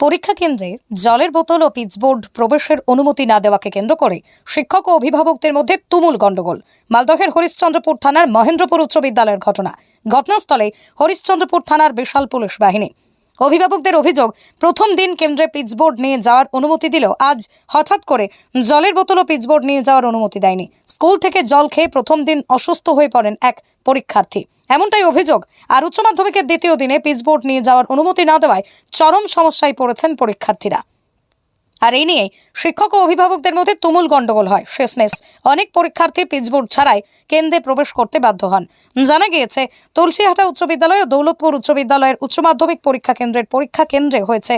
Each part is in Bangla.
পরীক্ষা কেন্দ্রে জলের বোতল ও পিচবোর্ড প্রবেশের অনুমতি না দেওয়াকে কেন্দ্র করে শিক্ষক ও অভিভাবকদের মধ্যে তুমুল গণ্ডগোল। মালদহের হরিশ্চন্দ্রপুর থানার মহেন্দ্রপুর উচ্চ বিদ্যালয়ের ঘটনা। ঘটনাস্থলে হরিশ্চন্দ্রপুর থানার বিশাল পুলিশ বাহিনী অভিভাবকদের অভিযোগ, প্রথম দিন কেন্দ্রে পিচবোর্ড নিয়ে যাওয়ার অনুমতি দিলেও আজ হঠাৎ করে জলের বোতলও পিচবোর্ড নিয়ে যাওয়ার অনুমতি দেয়নি। স্কুল থেকে জল খেয়ে প্রথম দিন অসুস্থ হয়ে পড়েন এক পরীক্ষার্থী। এমনটাই অভিযোগ, আর উচ্চ মাধ্যমিকের দ্বিতীয় দিনে পিচবোর্ড নিয়ে যাওয়ার অনুমতি না দেওয়ায় চরম সমস্যায় পড়েছেন পরীক্ষার্থীরা। আর এই নিয়ে শিক্ষক ও অভিভাবকদের মধ্যে তুমুল গন্ডগোল হয়, শেষমেশ অনেক পরীক্ষার্থী পিচবোর্ড ছাড়াই কেন্দ্রে প্রবেশ করতে বাধ্য হন। জানা গিয়েছে, তুলসীহাটা উচ্চ বিদ্যালয় ও দৌলতপুর উচ্চ বিদ্যালয়ের উচ্চ মাধ্যমিক পরীক্ষা কেন্দ্রের পরীক্ষা কেন্দ্রে হয়েছে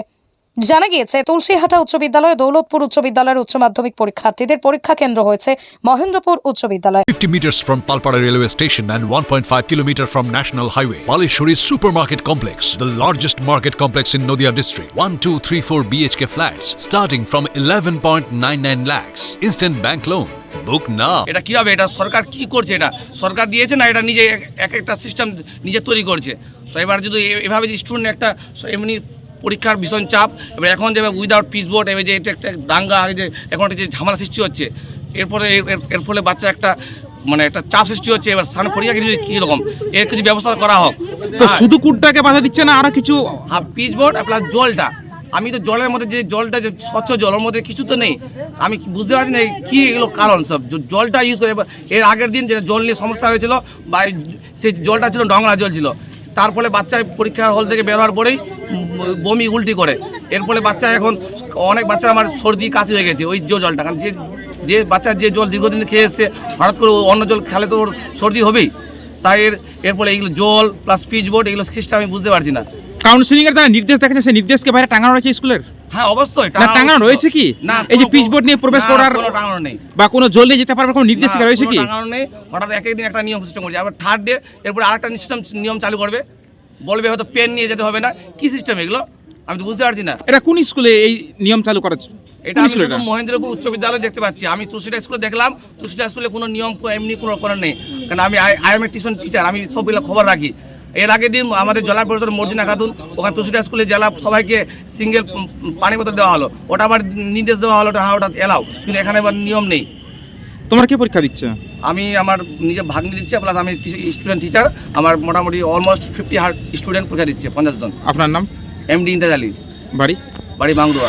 জানা গিয়েছে তুলসীহাটা উচ্চ বিদ্যালয় দৌলতপুর উচ্চ বিদ্যালয়ের উচ্চ মাধ্যমিক পরীক্ষার্থীদের পরীক্ষা কেন্দ্র হয়েছে মহেন্দ্রপুর উচ্চ বিদ্যালয়। Fifty metres from Palpara railway station and one point five kilometre from national highway Paleshwari super market complex the largest market complex in Nadia district one two three four BHK flat starting from eleven point nine nine lakhs instant bank loan book না এটা কি হবে এটা সরকার কি করছে এটা? সরকার দিয়েছে না এটা নিজে এক একটা সিস্টেম নিজে তৈরি করছে? তো এবার যদি এভাবে স্টুডেন্ট একটা এমনি পরীক্ষার ভীষণ চাপ এবার এখন যে উইদাউট পিস বোর্ড এবার যে এটা একটা দাঙ্গা যে এখন একটা যে ঝামেলা সৃষ্টি হচ্ছে এরপরে এর- ফলে বাচ্চা একটা মানে একটা চাপ সৃষ্টি হচ্ছে এবার সামনে পরীক্ষা কিছু কীরকম এর কিছু ব্যবস্থা করা হোক। তো শুধু কুটটাকে বাধা দিচ্ছে না আরও কিছু? হ্যাঁ পিচ বোর্ড প্লাস জলটা। আমি তো জলের মধ্যে যে জলটা যে স্বচ্ছ জলের মধ্যে কিছু তো নেই। আমি বুঝতে পারছি না কী এগুলো কারণ সব? জলটা ইউজ করে এর আগের দিন যে জল নিয়ে সমস্যা হয়েছিল বা সেই জলটা ছিল ডংলা জল ছিল তার ফলে বাচ্চা পরীক্ষার হল থেকে বের হওয়ার পরেই বমি উল্টি করে। এর ফলে বাচ্চা এখন অনেক বাচ্চা আমার সর্দি কাশি হয়ে গেছে, ওই যে জলটা। কারণ যে যে বাচ্চা যে জল দীর্ঘদিন খেয়ে এসছে, হঠাৎ করে অন্য জল খেলে তো ওর সর্দি হবেই। তাই এর এর ফলে এইগুলো জল প্লাস পিচ বোর্ড, এগুলো সিস্টেম আমি বুঝতে পারছি না। কাউন্সিলিং এর দ্বারা নির্দেশ সেই নির্দেশকে বাইরে টাঙানো রয়েছে স্কুলের? হ্যাঁ অবশ্যই না টাঙানো রয়েছে কি? না এই যে পিচবোর্ড নিয়ে প্রবেশ করার টাঙানো নেই। বা কোনো জল নিয়ে যেতে পারবে কোনো নির্দেশিকা রয়েছে কি? টাঙানো নেই। হঠাৎ এক একদিন একটা নিয়ম সিস্টেম করছে। আবার থার্ড ডে এরপরে আরেকটা সিস্টেম নিয়ম চালু করবে। বলবে হয়তো পেন নিয়ে যেতে হবে না। কি সিস্টেম এগুলো? আমি তো বুঝতে পারছি না। এটা কোন স্কুলে এই নিয়ম চালু করা হচ্ছে? এটা আমি শুধু মহেন্দ্রপুর উচ্চ বিদ্যালয় দেখতে পাচ্ছি। আমি তুলসিটা স্কুলে দেখলাম। তুলসিটা স্কুলে কোনো নিয়ম এমনি কোনো করার নেই। কারণ আমি I am a tuition teacher আমি সবগুলো খবর রাখি। এর আগের দিন আমাদের জেলা পরিষদ মর্জিনা খাতুন ওখানে তুলসিটা স্কুলে জেলা সবাইকে সিঙ্গেল পানি বোতল দেওয়া হলো। ওটা আবার নির্দেশ দেওয়া হলো ওটা হ্যাঁ ওটা এলাও। কিন্তু এখানে আবার নিয়ম নেই। তোমার কি পরীক্ষা দিচ্ছে? আমি আমার নিজে ভাগ্নি দিচ্ছে প্লাস আমি স্টুডেন্ট টিচার আমার মোটামুটি অলমোস্ট ফিফটি হার্ড স্টুডেন্ট পরীক্ষা দিচ্ছে পঞ্চাশ জন। আপনার নাম? এমডি ইন্তাজ আলী বাড়ি? বাড়ি বাংদুয়া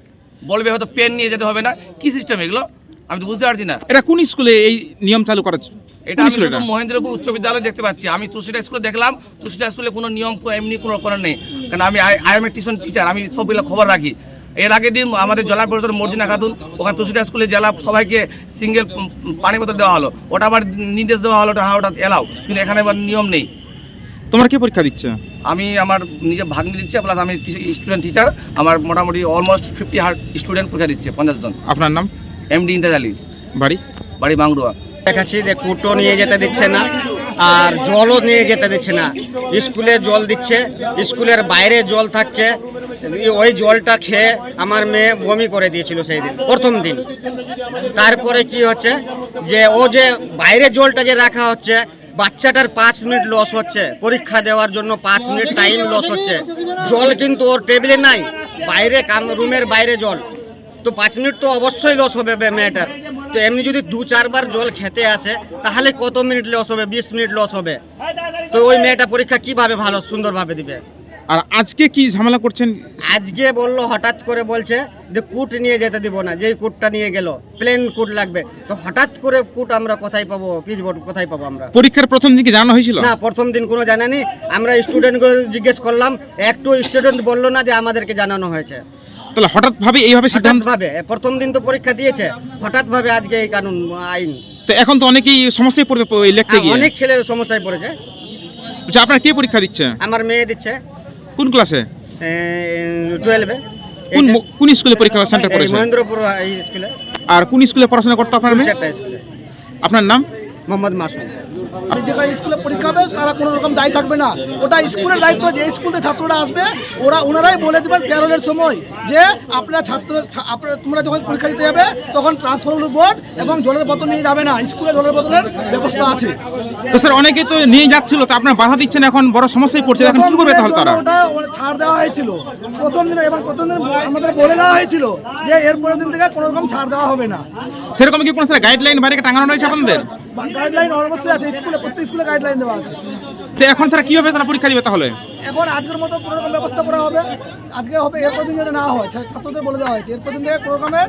বলবে হয়তো পেন নিয়ে যেতে হবে না। কি সিস্টেম এগুলো? আমি তো বুঝতে পারছি না। এটা কোন স্কুলে এই নিয়ম চালু করা? এটা আমি শুধু মহেন্দ্রপুর উচ্চ বিদ্যালয় দেখতে পাচ্ছি। আমি তুলসিটা স্কুলে দেখলাম তুলসিটা স্কুলে কোনো নিয়ম এমনি কোনো করার নেই। কারণ আমি I am a tuition teacher আমি সবগুলো খবর রাখি। এর আগের দিন আমাদের জেলা পরিষদ মর্জিনা খাতুন ওখানে তুলসিটা স্কুলে জেলা সবাইকে সিঙ্গেল পানি বোতল দেওয়া হলো। ওটা আবার নির্দেশ দেওয়া হলো ওটা হ্যাঁ ওটা এলাও কিন্তু এখানে আবার নিয়ম নেই। তোমরা কি পরীক্ষা দিচ্ছে? আমি আমার নিজে ভাগ্নি দিচ্ছি প্লাস আমি স্টুডেন্ট টিচার আমার মোটামুটি অলমোস্ট ফিফটি হার স্টুডেন্ট পরীক্ষা দিচ্ছে পঞ্চাশ জন। আপনার নাম? এমডি ইন্তাজ আলী। বাড়ি? বাড়ি বাংদুয়া দেখাচ্ছি যে কুটো নিয়ে যেতে দিচ্ছে না আর জলও নিয়ে যেতে দিচ্ছে না। স্কুলে জল দিচ্ছে স্কুলের বাইরে জল থাকছে। ওই জলটা খেয়ে আমার মেয়ে বমি করে দিয়েছিল সেই দিন প্রথম দিন। তারপরে কি হচ্ছে যে ও যে বাইরে জলটা যে রাখা হচ্ছে বাচ্চাটার পাঁচ মিনিট লস হচ্ছে। পরীক্ষা দেওয়ার জন্য পাঁচ মিনিট টাইম লস হচ্ছে। জল কিন্তু ওর টেবিলে নাই। বাইরে কাম, রুমের বাইরে জল। তো পাঁচ মিনিট তো অবশ্যই লস হবে মেয়েটার। তো এমনি যদি দু, চারবার জল খেতে আসে, তাহলে কত মিনিট লস হবে? বিশ মিনিট লস হবে। তো ওই মেয়েটা পরীক্ষা কীভাবে ভালো, সুন্দরভাবে দিবে? আর আজকে কি ঝামেলা করছেন? আজকে বলল হঠাৎ করে বলছে যে কুট নিয়ে যেতে দিব না যেই কুটটা নিয়ে গেল প্লেন কুট লাগবে। তো হঠাৎ করে কুট আমরা কোথায় পাবো পিচবোর্ড কোথায় পাবো আমরা? পরীক্ষার প্রথম দিন কি জানানো হয়েছিল? না প্রথম দিন কোনো জানানি। আমরা স্টুডেন্টগুলো জিজ্ঞেস করলাম একটু স্টুডেন্ট বলল না যে আমাদেরকে জানানো হয়েছে। তাহলে হঠাৎ ভাবে এইভাবে সিদ্ধান্ত ভাবে প্রথম দিন তো পরীক্ষা দিয়েছে হঠাৎ ভাবে আজকে এই কানুন আইন। তো এখন তো অনেকেই সমস্যায় পড়বে লিখতে গিয়ে। অনেক ছেলে সমস্যায় পড়েছে। আচ্ছা, আপনার কে পরীক্ষা দিচ্ছে? আমার মেয়ে দিচ্ছে। কোন ক্লাসে? টুয়েলভে কোন কোন স্কুলে পরীক্ষা সেন্টার পড়েছে? মহেন্দ্রপুর স্কুলে। আর কোন স্কুলে পড়াশোনা করতে আপনার মেয়ে? আপনার নাম? মোহাম্মদ মাসুম। যেখানে স্কুলে পরীক্ষা হবে তারা কোনো রকম দায়ী থাকবে না। ওটা স্কুলের দায়িত্ব যে স্কুলে ছাত্ররা আসবে ওরা ওনারাই বলে দেবেন প্যারোলের সময় যে আপনারা ছাত্র আপনারা তোমরা যখন পরীক্ষা দিতে যাবে তখন ট্রান্সফার বোর্ড এবং জলের বোতল নিয়ে যাবে না স্কুলে জলের বোতলের ব্যবস্থা আছে। তো স্যার অনেকে তো নিয়ে যাচ্ছিল তো আপনার বাধা দিচ্ছেন এখন বড় সমস্যায় পড়ছে। এখন কি করবে তাহলে তারা? ওটা ছাড় দেওয়া হয়েছিল। প্রথম দিনে এবং প্রথম দিন আমাদের বলে দেওয়া হয়েছিল যে এর পরের দিন থেকে কোনো রকম ছাড় দেওয়া হবে না। সেরকম কি কোনো স্যার গাইডলাইন বাইরে টাঙানো রয়েছে আপনাদের? গাইডলাইন অবশ্যই আছে স্কুলে প্রত্যেক স্কুলে গাইডলাইন দেওয়া আছে। তো এখন তারা কীভাবে তারা পরীক্ষা দিবে তাহলে? এখন আজকের মতো কোনো রকম ব্যবস্থা করা হবে। আজকে হবে এরপর দিন যেটা না হয় ছাত্রদের বলে দেওয়া হয়েছে। এরপর দিন থেকে কোনো রকমের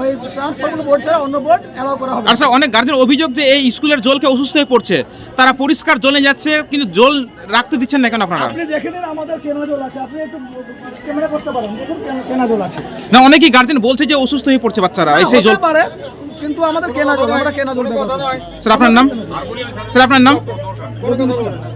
ওই ট্রান্সফার বোর্ড ছাড়া অন্য বোর্ড অ্যালাউ করা হবে। আর স্যার অনেক গার্জেন অভিযোগ যে এই স্কুলের জলকে অসুস্থ হয়ে পড়ছে। তারা পরিষ্কার জলে যাচ্ছে কিন্তু জল রাখতে দিচ্ছেন না কেন আপনারা? আপনি দেখে নিন আমাদের কেনা জল আছে। আপনি একটু ক্যামেরা করতে পারেন। দেখুন কেনা জল আছে। না অনেকেই গার্জেন বলছে যে অসুস্থ হয়ে পড়ছে বাচ্চারা এই সেই জল পারে। কিন্তু আমাদের কেনা জল আমরা কেনা জল স্যার আপনার নাম? স্যার। আপনার নাম।